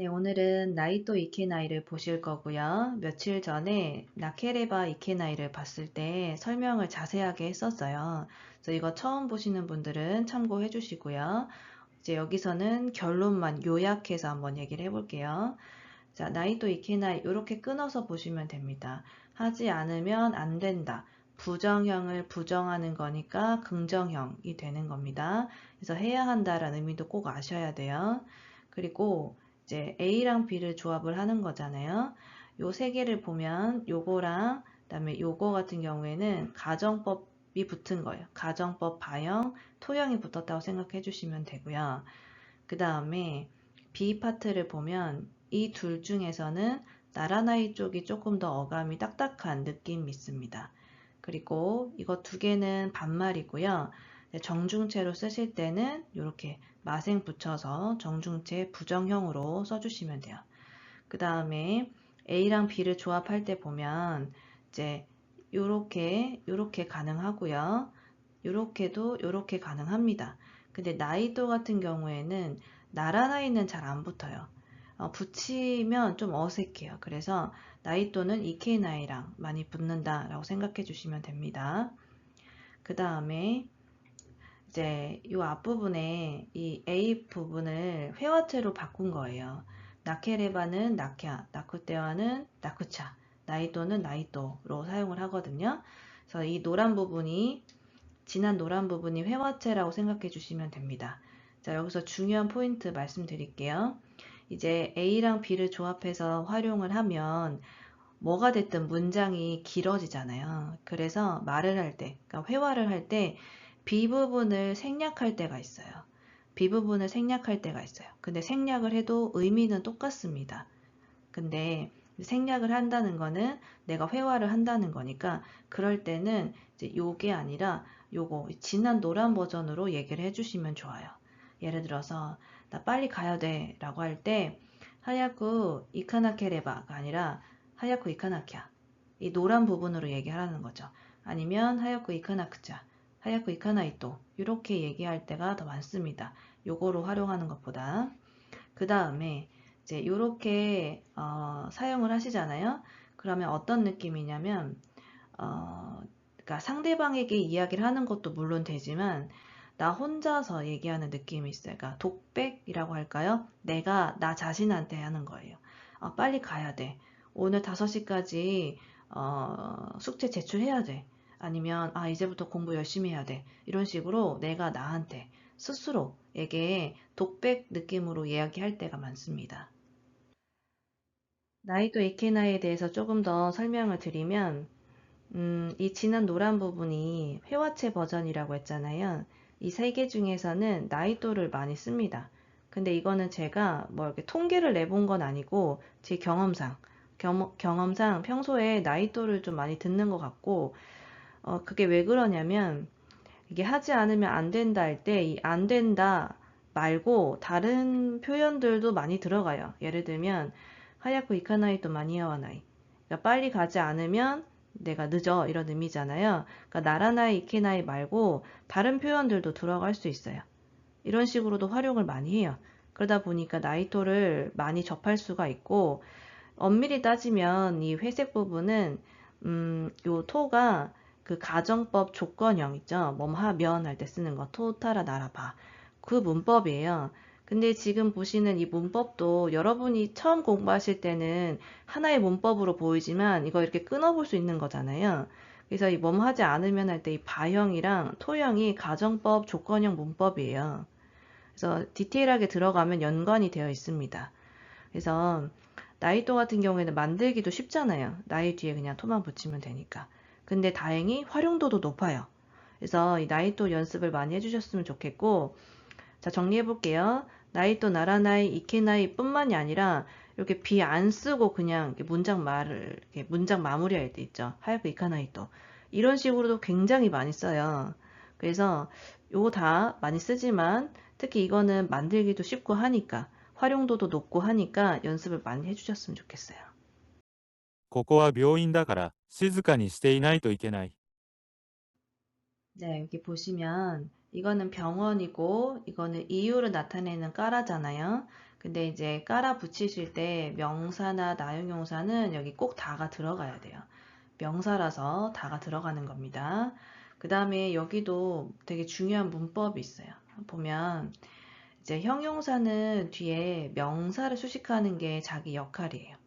네, 오늘은 나이또 이케나이를 보실 거고요. 며칠 전에 나케레바 이케나이를 봤을 때 설명을 자세하게 했었어요. 그래서 이거 처음 보시는 분들은 참고해 주시고요. 이제 여기서는 결론만 요약해서 한번 얘기를 해볼게요. 자, 나이또 이케나이 이렇게 끊어서 보시면 됩니다. 하지 않으면 안 된다. 부정형을 부정하는 거니까 긍정형이 되는 겁니다. 그래서 해야 한다라는 의미도 꼭 아셔야 돼요. 그리고 이제 A랑 B를 조합을 하는 거잖아요. 요 세 개를 보면 요거랑 그다음에 요거 같은 경우에는 가정법이 붙은 거예요. 가정법 바형, 토형이 붙었다고 생각해 주시면 되고요. 그 다음에 B 파트를 보면 이 둘 중에서는 나라나이 쪽이 조금 더 어감이 딱딱한 느낌이 있습니다. 그리고 이거 두 개는 반말이고요. 정중체로 쓰실 때는 이렇게 마생 붙여서 정중체 부정형으로 써주시면 돼요. 그 다음에 A랑 B를 조합할 때 보면 이제 요렇게 요렇게 가능하고요. 요렇게도 요렇게 가능합니다. 근데 나이도 같은 경우에는 나라 나이는 잘 안 붙어요. 어, 붙이면 좀 어색해요. 그래서 나이도는 EK 나이랑 많이 붙는다라고 생각해 주시면 됩니다. 그 다음에 이제 이 앞부분에 이 A 부분을 회화체로 바꾼 거예요. 나케레바는 나케아, 나쿠테와는 나쿠차, 나이도는 나이도로 사용을 하거든요. 그래서 이 노란 부분이 진한 노란 부분이 회화체라고 생각해 주시면 됩니다. 자, 여기서 중요한 포인트 말씀드릴게요. 이제 A랑 B를 조합해서 활용을 하면 뭐가 됐든 문장이 길어지잖아요. 그래서 말을 할 때, 그러니까 회화를 할 때 B 부분을 생략할 때가 있어요. B 부분을 생략할 때가 있어요. 근데 생략을 해도 의미는 똑같습니다. 근데 생략을 한다는 거는 내가 회화를 한다는 거니까 그럴 때는 이제 요게 아니라 요거 진한 노란 버전으로 얘기를 해주시면 좋아요. 예를 들어서 나 빨리 가야 돼 라고 할 때 하야쿠 이카나케레바가 아니라 하야쿠 이카나키야 이 노란 부분으로 얘기하라는 거죠. 아니면 하야쿠 이카나크자 하야쿠 이카나이또 이렇게 얘기할 때가 더 많습니다. 요거로 활용하는 것보다 그 다음에 이제 이렇게 어, 사용을 하시잖아요. 그러면 어떤 느낌이냐면 어, 그러니까 상대방에게 이야기를 하는 것도 물론 되지만 나 혼자서 얘기하는 느낌이 있어요. 그러니까 독백이라고 할까요? 내가 나 자신한테 하는 거예요. 어, 빨리 가야 돼. 오늘 5시까지 어, 숙제 제출해야 돼. 아니면 아 이제부터 공부 열심히 해야 돼 이런 식으로 내가 나한테 스스로에게 독백 느낌으로 이야기할 때가 많습니다. 나이도 이케나에 대해서 조금 더 설명을 드리면 음, 이 진한 노란 부분이 회화체 버전이라고 했잖아요. 이 세 개 중에서는 나이도를 많이 씁니다. 근데 이거는 제가 뭐 이렇게 통계를 내본 건 아니고 제 경험상 경험, 경험상 평소에 나이도를 좀 많이 듣는 것 같고 어, 그게 왜 그러냐면 이게 하지 않으면 안 된다 할 때 이 안 된다 말고 다른 표현들도 많이 들어가요. 예를 들면 하야쿠 이카나이도 마니아와나이. 그러니까 빨리 가지 않으면 내가 늦어 이런 의미잖아요. 그러니까 나라나이 이케나이 말고 다른 표현들도 들어갈 수 있어요. 이런 식으로도 활용을 많이 해요. 그러다 보니까 나이토를 많이 접할 수가 있고 엄밀히 따지면 이 회색 부분은 음, 요 토가 그 가정법 조건형 있죠. 뭐하면 할 때 쓰는 거 토타라 나라봐. 그 문법이에요. 근데 지금 보시는 이 문법도 여러분이 처음 공부하실 때는 하나의 문법으로 보이지만 이거 이렇게 끊어볼 수 있는 거잖아요. 그래서 이 뭐하지 않으면 할 때 이 바형이랑 토형이 가정법 조건형 문법이에요. 그래서 디테일하게 들어가면 연관이 되어 있습니다. 그래서 나이도 같은 경우에는 만들기도 쉽잖아요. 나이 뒤에 그냥 토만 붙이면 되니까. 근데 다행히 활용도도 높아요. 그래서 이 나이또 연습을 많이 해주셨으면 좋겠고 자 정리해 볼게요. 나이또 나라나이 이케나이 뿐만이 아니라 이렇게 비 안 쓰고 그냥 문장 말을 이렇게 문장 마무리할 때 있죠. 하야쿠 이카나이 또 이런 식으로도 굉장히 많이 써요. 그래서 요거 다 많이 쓰지만 특히 이거는 만들기도 쉽고 하니까 활용도도 높고 하니까 연습을 많이 해주셨으면 좋겠어요. ここは病院だから静かにしていないといけない。 네, 여기 보시면 이거는 병원이고 이거는 이유를 나타내는 까라잖아요. 근데 이제 깔아 붙이실 때 명사나 나용용사는 여기 꼭 다가 들어가야 돼요. 명사라서 다가 들어가는 겁니다. 그 다음에 여기도 되게 중요한 문법이 있어요. 보면 이제 형용사는 뒤에 명사를 수식하는 게 자기 역할이에요.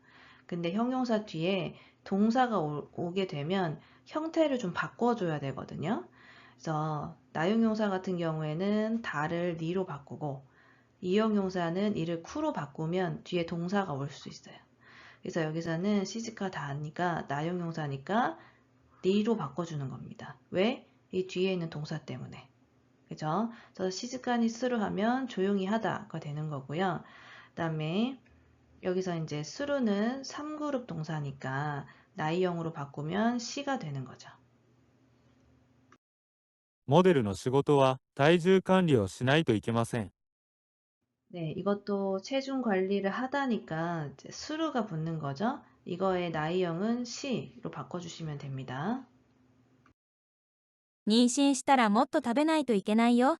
근데 형용사 뒤에 동사가 오, 게 되면 형태를 좀 바꿔줘야 되거든요. 그래서 나용용사 같은 경우에는 다를 니로 바꾸고 이형용사는 이를 쿠로 바꾸면 뒤에 동사가 올 수 있어요. 그래서 여기서는 시즈카 다니까 나용용사니까 니로 바꿔주는 겁니다. 왜? 이 뒤에 있는 동사 때문에. 그죠? 그래서 시즈카니 스루 하면 조용히 하다가 되는 거고요. 그 다음에 여기서 이제 스루는 3그룹 동사니까 나이형으로 바꾸면 시가 되는 거죠. モデルの仕事は体重管理をしないといけません。 네, 이것도 체중 관리를 하다니까 이제 수루가 붙는 거죠. 이거의 나이형은 시로 바꿔주시면 됩니다. 妊娠したらもっと食べないといけないよ。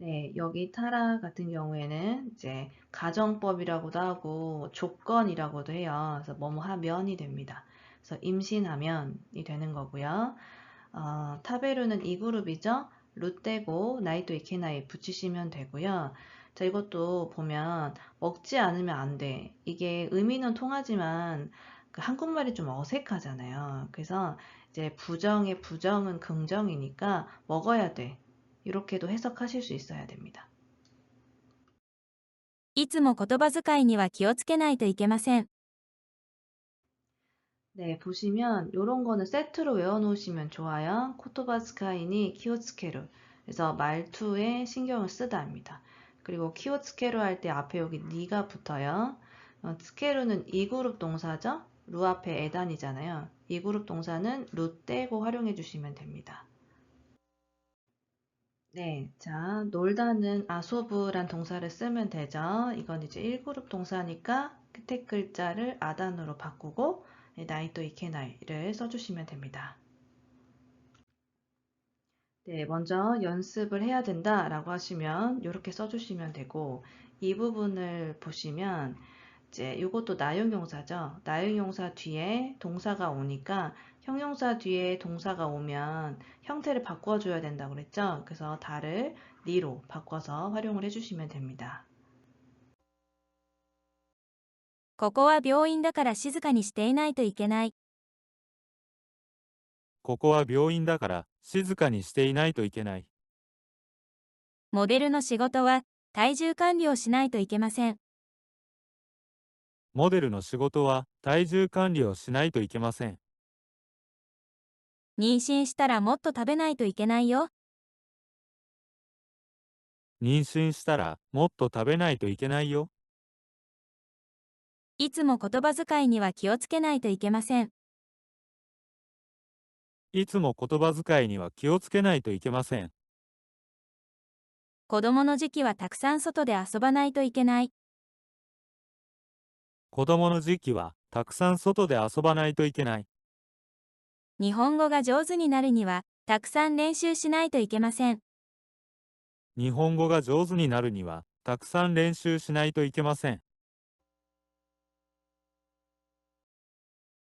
네, 여기 타라 같은 경우에는 이제 가정법이라고도 하고 조건이라고도 해요. 그래서 뭐뭐 하면이 됩니다. 그래서 임신하면이 되는 거고요. 어, 타베루는 이 그룹이죠. 루떼고 나이도 이케나이 붙이시면 되고요. 자, 이것도 보면 먹지 않으면 안 돼. 이게 의미는 통하지만 그 한국말이 좀 어색하잖아요. 그래서 이제 부정의 부정은 긍정이니까 먹어야 돼. 이렇게도 해석하실 수 있어야 됩니다. いつも言葉遣いには気をつけないといけません。 네, 보시면 이런 거는 세트로 외워놓으시면 좋아요. 코토바스카이니 키오츠케루. 그래서 말투에 신경을 쓰다입니다. 그리고 키오츠케루 할 때 앞에 여기 니가 붙어요. 어, 스케루는 이 그룹 동사죠. 루 앞에 에단이잖아요. 이 그룹 동사는 루 떼고 활용해 주시면 됩니다. 네, 자, 놀다는 아소브란 동사를 쓰면 되죠. 이건 이제 1그룹 동사니까 끝에 글자를 아단으로 바꾸고 네, 나이또 이케나이를 써주시면 됩니다. 네, 먼저 연습을 해야 된다 라고 하시면 이렇게 써주시면 되고 이 부분을 보시면 이제 이것도 나용용사죠. 나용용사 뒤에 동사가 오니까 형용사 뒤에 동사가 오면 형태를 바꿔줘야 된다고 그랬죠. 그래서 다를 니로 바꿔서 활용을 해주시면 됩니다. ここは病院だから静かにしていないといけない。ここは病院だから静かにしていないといけない。モデルの仕事は体重管理をしないといけません。モデルの仕事は体重管理をしないといけません。 妊娠したらもっと食べないといけないよ。妊娠したらもっと食べないといけないよ。いつも言葉遣いには気をつけないといけません。いつも言葉遣いには気をつけないといけません。子供の時期はたくさん外で遊ばないといけない。子供の時期はたくさん外で遊ばないといけない。日本語が上手になるにはたくさん練習しないといけません。日本語が上手になるにはたくさん練習しないといけません。